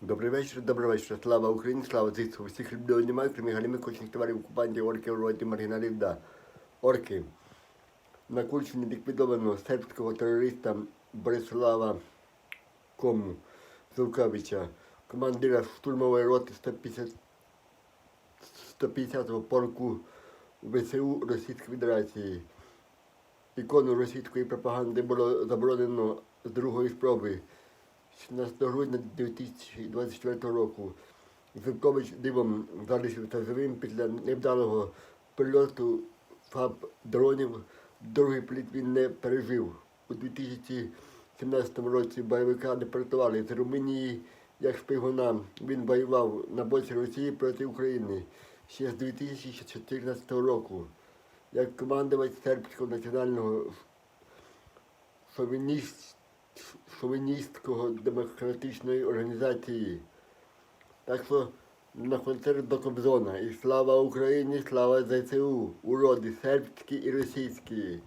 Добрий вечір, добрий вечір. Слава Україні, слава ЗСУ. Всіх людей немає, крім галіми кочних товарів, окупантів, орків, роді, маргіналів, да. Орки. На Курщині ліквідовано сербського терориста Борислава Кому Зулкавича, командира штурмової роти 150 150-го полку ВСУ Російської Федерації. Ікону російської пропаганди було заборонено з другої спроби 17 грудня 2024 року. Зубкович дивом залишився живим після невдалого прильоту ФАБ дронів. Другий політ він не пережив. У 2017 році бойовика депортували з Румунії як шпигуна. Він воював на боці Росії проти України ще з 2014 року. Як командувач сербського національного шовініст, шовіністського демократичної організації. Так що на концерт до Кобзона. І слава Україні, слава ЗСУ, уроди сербські і російські.